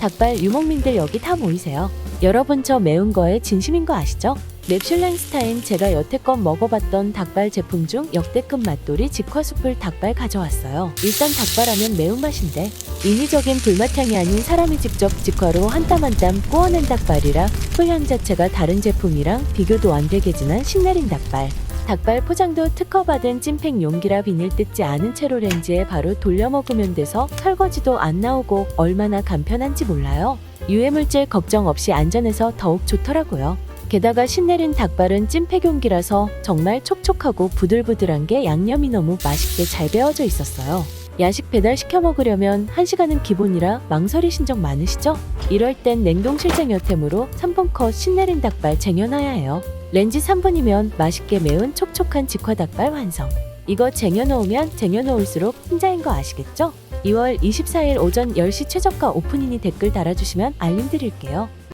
닭발 유목민들 여기 다 모이세요. 여러분 저 매운 거에 진심인 거 아시죠? 맵슐랭 스타인 제가 여태껏 먹어봤던 닭발 제품 중 역대급 맛돌이 직화숯불 닭발 가져왔어요. 일단 닭발하면 매운맛인데 인위적인 불맛향이 아닌 사람이 직접 직화로 한 땀 한 땀 구워낸 닭발이라 소향 자체가 다른 제품이랑 비교도 안 되게 진한 신내린 닭발. 닭발 포장도 특허받은 찐팩 용기라 비닐 뜯지 않은 채로 렌즈에 바로 돌려 먹으면 돼서 설거지도 안 나오고 얼마나 간편한지 몰라요. 유해물질 걱정 없이 안전해서 더욱 좋더라고요. 게다가 신내린 닭발은 찐팩 용기라서 정말 촉촉하고 부들부들한 게 양념이 너무 맛있게 잘 배어져 있었어요. 야식 배달 시켜 먹으려면 1시간은 기본이라 망설이신 적 많으시죠? 이럴 땐 냉동실 쟁 여템으로 3분 컷 신내린 닭발 쟁여놔야 해요. 렌즈 3분이면 맛있게 매운 촉촉한 직화 닭발 완성. 이거 쟁여놓으면 쟁여놓을수록 흰자인 거 아시겠죠? 2월 24일 오전 10시 최저가 오픈이니 댓글 달아주시면 알림 드릴게요.